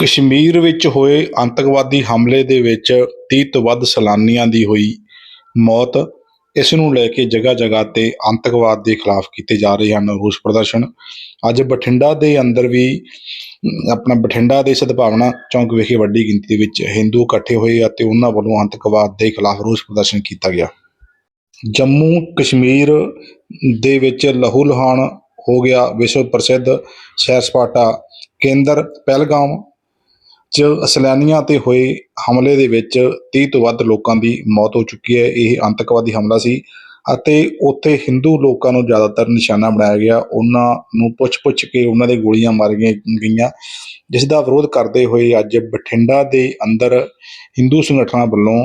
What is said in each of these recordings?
ਕਸ਼ਮੀਰ ਵਿੱਚ ਹੋਏ ਆਤੰਕਵਾਦੀ ਹਮਲੇ ਦੇ ਵਿੱਚ 30 ਤੋਂ ਵੱਧ ਸੈਲਾਨੀਆਂ ਦੀ ਹੋਈ ਮੌਤ। ਇਸ ਨੂੰ ਲੈ ਕੇ ਜਗ੍ਹਾ ਜਗ੍ਹਾ ਤੇ ਆਤੰਕਵਾਦ ਦੇ ਖਿਲਾਫ ਕੀਤੇ ਜਾ ਰਹੇ ਹਨ ਰੋਸ ਪ੍ਰਦਰਸ਼ਨ। ਅੱਜ ਬਠਿੰਡਾ ਦੇ ਅੰਦਰ ਵੀ ਆਪਣਾ ਬਠਿੰਡਾ ਦੇ ਸਦਭਾਵਨਾ ਚੌਂਕ ਵਿਖੇ ਵੱਡੀ ਗਿਣਤੀ ਵਿੱਚ ਹਿੰਦੂ ਇਕੱਠੇ ਹੋਏ ਅਤੇ ਉਹਨਾਂ ਵੱਲੋਂ ਆਤੰਕਵਾਦ ਦੇ ਖਿਲਾਫ ਰੋਸ ਪ੍ਰਦਰਸ਼ਨ ਕੀਤਾ ਗਿਆ। ਜੰਮੂ ਕਸ਼ਮੀਰ ਦੇ ਵਿੱਚ ਲਹੂ ਲੁਹਾਨ ਹੋ ਗਿਆ ਵਿਸ਼ਵ ਪ੍ਰਸਿੱਧ ਸੈਰ ਸਪਾਟਾ ਕੇਂਦਰ, ਪਹਿਲਗਾਮ ਚ ਸੈਲਾਨੀਆਂ ਤੇ ਹੋਏ ਹਮਲੇ ਦੇ ਵਿੱਚ 30 ਤੋਂ ਵੱਧ ਲੋਕਾਂ ਦੀ ਮੌਤ ਹੋ ਚੁੱਕੀ ਹੈ। ਇਹ ਆਤੰਕਵਾਦੀ ਹਮਲਾ ਸੀ ਅਤੇ ਉੱਥੇ ਹਿੰਦੂ ਲੋਕਾਂ ਨੂੰ ਜ਼ਿਆਦਾਤਰ ਨਿਸ਼ਾਨਾ ਬਣਾਇਆ ਗਿਆ। ਉਹਨਾਂ ਨੂੰ ਪੁੱਛ-ਪੁੱਛ ਕੇ ਉਹਨਾਂ ਦੇ ਗੋਲੀਆਂ ਮਾਰੀਆਂ ਗਈਆਂ, ਜਿਸ ਦਾ ਵਿਰੋਧ ਕਰਦੇ ਹੋਏ ਅੱਜ ਬਠਿੰਡਾ ਦੇ ਅੰਦਰ ਹਿੰਦੂ ਸੰਗਠਨਾਂ ਵੱਲੋਂ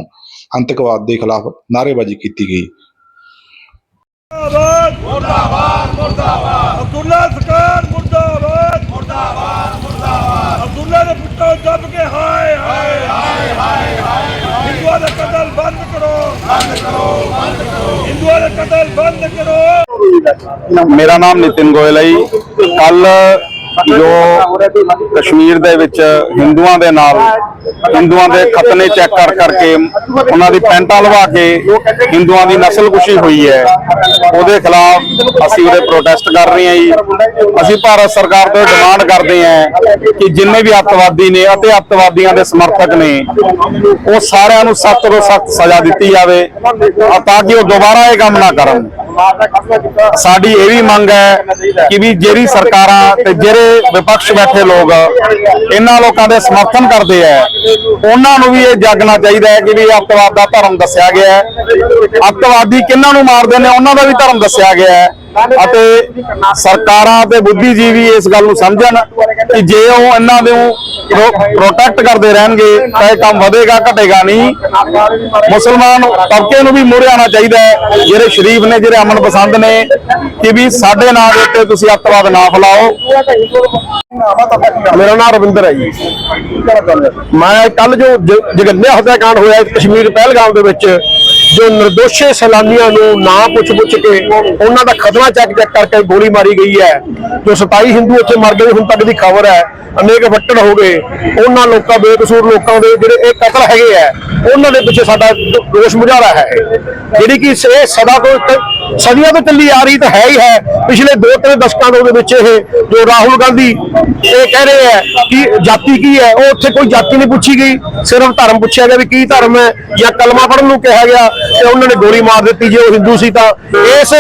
ਆਤੰਕਵਾਦ ਦੇ ਖਿਲਾਫ ਨਾਅਰੇਬਾਜ਼ੀ ਕੀਤੀ ਗਈ। ਮੁਰਦਾਬਾਦ ਮੁਰਦਾਬਾਦ ਮੁਰਦਾਬਾਦ ਅਬਦੁੱਲਾ ਸਰਕਾਰ ਮੁਰਦਾਬਾਦ ਮੁਰਦਾਬਾਦ ਮੁਰਦਾਬਾਦ ਅਬਦੁੱਲਾ ਦੇ ਪੁੱਤਰ ਦੱਬ ਕੇ ਹਾਏ ਹਾਏ ਹਾਏ ਹਾਏ ਹਾਏ ਹਿੰਦੂਆਂ ਦਾ ਕਤਲ ਬੰਦ ਕਰੋ। ਬੰਦ ਕਰੋ ਬੰਦ ਕਰੋ ਹਿੰਦੂਆਂ ਦਾ ਕਤਲ ਬੰਦ ਕਰੋ। ਮੇਰਾ ਨਾਮ ਨਿਤਿਨ ਗੋਇਲ ਹੈ ਕੱਲ ਜੋ ਕਸ਼ਮੀਰ ਦੇ ਵਿੱਚ ਹਿੰਦੂਆਂ ਦੇ ਨਾਲ, ਹਿੰਦੂਆਂ ਦੇ ਖਤਨੇ ਚੈੱਕ ਕਰ ਕਰਕੇ ਉਹਨਾਂ ਦੀ ਪੈਂਟਾਂ ਲਵਾ ਕੇ ਹਿੰਦੂਆਂ ਦੀ ਨਸਲਕੁਸ਼ੀ ਹੋਈ ਹੈ। ਉਹਦੇ ਖਿਲਾਫ ਅਸੀਂ ਉਹਦੇ ਪ੍ਰੋਟੈਸਟ ਕਰ ਰਹੇ ਹਾਂ ਜੀ। ਅਸੀਂ ਭਾਰਤ ਸਰਕਾਰ ਤੋਂ ਡਿਮਾਂਡ ਕਰਦੇ ਹਾਂ ਕਿ ਜਿੰਨੇ ਵੀ ਅੱਤਵਾਦੀ ਨੇ ਅਤੇ ਅੱਤਵਾਦੀਆਂ ਦੇ ਸਮਰਥਕ ਨੇ, ਉਹ ਸਾਰਿਆਂ ਨੂੰ ਸਖਤ ਤੋਂ ਸਖਤ ਸਜ਼ਾ ਦਿੱਤੀ ਜਾਵੇ, ਤਾਂ ਕਿ ਉਹ ਦੁਬਾਰਾ ਇਹ ਕੰਮ ਨਾ ਕਰਨ। ਸਾਡੀ ਇਹ ਵੀ ਮੰਗ ਹੈ ਕਿ ਵੀ ਜਿਹੜੀ ਸਰਕਾਰਾਂ ਤੇ ਜਿਹੜੇ ਵਿਪਕਸ਼ ਬੈਠੇ ਲੋਕ, ਇਹਨਾਂ ਲੋਕਾਂ ਦੇ ਸਮਰਥਨ ਕਰਦੇ ਆ, ਉਹਨਾਂ ਨੂੰ ਵੀ ਇਹ ਜਾਗਣਾ ਚਾਹੀਦਾ ਹੈ ਕਿ ਵੀ ਅੱਤਵਾਦ ਦਾ ਧਰਮ ਦੱਸਿਆ ਗਿਆ ਹੈ। ਅੱਤਵਾਦੀ ਕਿਹਨਾਂ ਨੂੰ ਮਾਰਦੇ ਨੇ, ਉਹਨਾਂ ਦਾ ਵੀ ਧਰਮ ਦੱਸਿਆ ਗਿਆ ਹੈ। ਅਤੇ ਸਰਕਾਰਾਂ ਤੇ ਬੁੱਧੀਜੀਵੀ ਇਸ ਗੱਲ ਨੂੰ ਸਮਝਣ ਕਿ ਜੇ ਉਹ ਇਹਨਾਂ ਨੂੰ ਪ੍ਰੋਟੈਕਟ ਕਰਦੇ ਰਹਿਣਗੇ ਤਾਂ ਇਹ ਕੰਮ ਵਧੇਗਾ ਘਟੇਗਾ ਨਹੀਂ। ਮੁਸਲਮਾਨ ਤਬਕੇ ਨੂੰ ਵੀ ਮੂਹਰੇ ਆਉਣਾ ਚਾਹੀਦਾ ਹੈ। ਜਿਹੜੇ ਸ਼ਰੀਫ ਨੇ ਜਿਹੜੇ ਅਮਨ ਪਸੰਦ ਨੇ ਕਿ ਵੀ ਸਾਡੇ ਨਾਂ ਦੇ ਉੱਤੇ ਤੁਸੀਂ ਅੱਤਵਾਦ ਨਾ ਫੈਲਾਓ। ਮੇਰਾ ਨਾਮ ਰਵਿੰਦਰ ਹੈ ਜੀ। ਮੈਂ ਕੱਲ ਜੋ ਜ- ਜਗੰਨਿਆ ਹੱਤਿਆਕਾਂਡ ਹੋਇਆ ਕਸ਼ਮੀਰ ਪਹਿਲਗਾਮ ਦੇ ਵਿੱਚ ਜੋ ਨਿਰਦੋਸ਼ੇ ਸੈਲਾਨੀਆਂ ਨੂੰ ਨਾ ਪੁੱਛ ਪੁੱਛ ਕੇ ਉਹਨਾਂ ਦਾ ਖਤਰਾ ਚੈੱਕ ਚੈੱਕ ਕਰਕੇ ਗੋਲੀ ਮਾਰੀ ਗਈ ਹੈ। ਜੋ 27 ਹਿੰਦੂ ਉੱਥੇ ਮਰ ਗਏ, ਹੁਣ ਤੱਕ ਦੀ ਖਬਰ ਹੈ, ਅਨੇਕ ਫੱਟੜ ਹੋ ਗਏ। ਉਹਨਾਂ ਲੋਕਾਂ, ਬੇਕਸੂਰ ਲੋਕਾਂ ਦੇ ਜਿਹੜੇ ਇਹ ਕਤਲ ਹੈਗੇ ਆ ਉਹਨਾਂ ਦੇ ਪਿੱਛੇ ਸਾਡਾ ਰੋਸ਼ ਮੁਜ਼ਾਹਰਾ ਹੈ। ਜਿਹੜੀ ਕਿ ਇਹ ਸਦਾ ਤੋਂ ਸਦੀਆਂ ਤੋਂ ਚੱਲੀ ਆ ਰਹੀ ਤਾਂ ਹੈ ਹੀ ਹੈ। ਪਿਛਲੇ ਦੋ ਤਿੰਨ ਦਸ਼ਕਾਂ ਤੋਂ ਦੇ ਵਿੱਚ ਇਹ ਜੋ ਰਾਹੁਲ ਗਾਂਧੀ ਇਹ ਕਹਿ ਰਹੇ ਹੈ ਕਿ ਜਾਤੀ ਕੀ ਹੈ, ਉਹ ਉੱਥੇ ਕੋਈ ਜਾਤੀ ਨਹੀਂ ਪੁੱਛੀ ਗਈ। ਸਿਰਫ ਧਰਮ ਪੁੱਛਿਆ ਗਿਆ ਵੀ ਕੀ ਧਰਮ ਹੈ ਜਾਂ ਕਲਮਾ ਪੜ੍ਹਨ ਨੂੰ ਕਿਹਾ ਗਿਆ ਤੇ ਉਹਨਾਂ ਨੇ ਗੋਲੀ ਮਾਰ ਦਿੱਤੀ ਜੇ ਉਹ ਹਿੰਦੂ ਸੀ ਤਾਂ। ਇਸ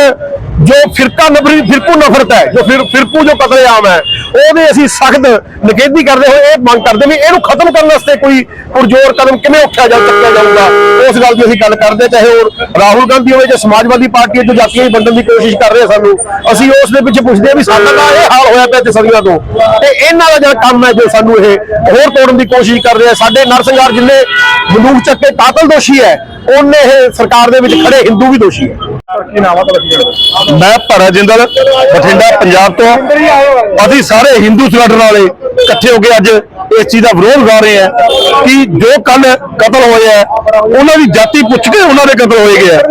ਜੋ ਫਿਰਕਾ ਨਫਰੀ ਫਿਰਕੂ ਨਫ਼ਰਤ ਹੈ, ਜੋ ਫਿਰ ਫਿਰਕੂ ਜੋ ਕਤਲੇਆਮ ਹੈ ਉਹਦੇ ਅਸੀਂ ਸਖਤ ਨਿਖੇਧੀ ਕਰਦੇ ਹੋਏ ਇਹ ਮੰਗ ਕਰਦੇ ਵੀ ਇਹਨੂੰ ਖਤਮ ਕਰਨ ਵਾਸਤੇ ਕੋਈ ਪੁਰਜੋਰ ਕਦਮ ਕਿਵੇਂ ਉੱਠਿਆ ਜਾ ਚੱਕਿਆ ਜਾਊਗਾ? ਉਸ ਗੱਲ ਦੀ ਅਸੀਂ ਗੱਲ ਕਰਦੇ, ਚਾਹੇ ਉਹ ਰਾਹੁਲ ਗਾਂਧੀ ਹੋਵੇ ਜਾਂ ਸਮਾਜਵਾਦੀ ਪਾਰਟੀ ਹੈ ਜੋ ਜਾਤੀਆਂ ਦੀ ਵੰਡਣ ਦੀ ਕੋਸ਼ਿਸ਼ ਕਰ ਰਹੇ ਆ ਸਾਨੂੰ, ਅਸੀਂ ਉਸ ਦੇ ਪਿੱਛੇ ਪੁੱਛਦੇ ਆ ਵੀ ਸਾਡਾ ਤਾਂ ਇਹ ਹਾਲ ਹੋਇਆ ਪਿਆ ਤੇ ਤੋਂ। ਤੇ ਇਹਨਾਂ ਦਾ ਜਿਹੜਾ ਕੰਮ ਹੈ ਜੋ ਸਾਨੂੰ ਇਹ ਹੋਰ ਤੋੜਨ ਦੀ ਕੋਸ਼ਿਸ਼ ਕਰ ਰਹੇ ਆ ਸਾਡੇ ਨਰਸੰਘਾਰ ਜਿੰਨੇ ਬੰਦੂਕ ਚੱਕੇ ਕਾਤਲ ਦੋਸ਼ੀ ਹੈ, ਉਹਨੇ ਇਹ ਸਰਕਾਰ ਦੇ ਵਿੱਚ ਖੜੇ ਹਿੰਦੂ ਵੀ ਦੋਸ਼ੀ ਹੈ। ਕੀ ਨਾਮ ਆ ਤੁਹਾਡਾ ਮੈਂ ਭਰਾ ਜਿੰਦਲ, ਬਠਿੰਡਾ, ਪੰਜਾਬ ਤੋਂ। ਅਸੀਂ ਸਾਰੇ ਹਿੰਦੂ ਸੰਗਠਨ ਵਾਲੇ ਇਕੱਠੇ ਹੋ ਕੇ ਅੱਜ ਇਸ ਚੀਜ਼ ਦਾ ਵਿਰੋਧ ਕਰ ਰਹੇ ਆ ਕਿ ਜੋ ਕੱਲ ਕਤਲ ਹੋਏ ਆ ਉਹਨਾਂ ਦੀ ਜਾਤੀ ਪੁੱਛ ਕੇ ਉਹਨਾਂ ਦੇ ਕਤਲ ਹੋਏ ਗਏ ਆ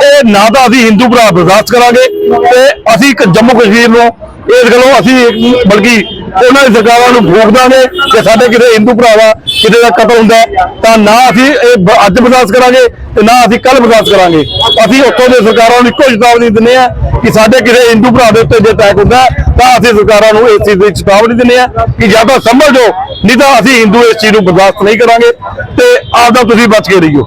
ਤੇ ਨਾ ਤਾਂ ਅਸੀਂ ਹਿੰਦੂ ਭਰਾ ਬਰਦਾਸ਼ਤ ਕਰਾਂਗੇ ਤੇ ਅਸੀਂ ਇੱਕ ਜੰਮੂ ਕਸ਼ਮੀਰ ਨੂੰ, ਇਸ ਗੱਲੋਂ ਅਸੀਂ ਬਲਕਿ ਉਹਨਾਂ ਦੀ ਸਰਕਾਰਾਂ ਨੂੰ ਫੂਕ ਦਾਂਗੇ ਕਿ ਸਾਡੇ ਕਿਤੇ ਹਿੰਦੂ ਭਰਾਵਾ ਕਿਤੇ ਦਾ ਕਤਲ ਹੁੰਦਾ ਤਾਂ ਨਾ ਅਸੀਂ ਇਹ ਅੱਜ ਬਰਦਾਸ਼ਤ ਕਰਾਂਗੇ ਤੇ ਨਾ ਅਸੀਂ ਕੱਲ ਬਰਦਾਸ਼ਤ ਕਰਾਂਗੇ। ਅਸੀਂ ਉੱਥੋਂ ਦੇ ਸਰਕਾਰਾਂ ਨੂੰ ਇੱਕੋ ਚੇਤਾਵਨੀ ਦਿੰਦੇ ਆ ਕਿ ਸਾਡੇ ਕਿਸੇ ਹਿੰਦੂ ਭਰਾ ਦੇ ਉੱਤੇ ਜੇ ਅਟੈਕ ਹੁੰਦਾ ਤਾਂ ਅਸੀਂ ਸਰਕਾਰਾਂ ਨੂੰ ਇਸ ਚੀਜ਼ ਦੀ ਚੇਤਾਵਨੀ ਦਿੰਦੇ ਆ ਕਿ ਜਾਂ ਤਾਂ ਸਮਝ ਜਾਓ, ਨਹੀਂ ਤਾਂ ਅਸੀਂ ਹਿੰਦੂ ਇਸ ਚੀਜ਼ ਨੂੰ ਬਰਦਾਸ਼ਤ ਨਹੀਂ ਕਰਾਂਗੇ ਤੇ ਆਪਦਾ ਤੁਸੀਂ ਬਚ ਕੇ ਰਹੀਓ।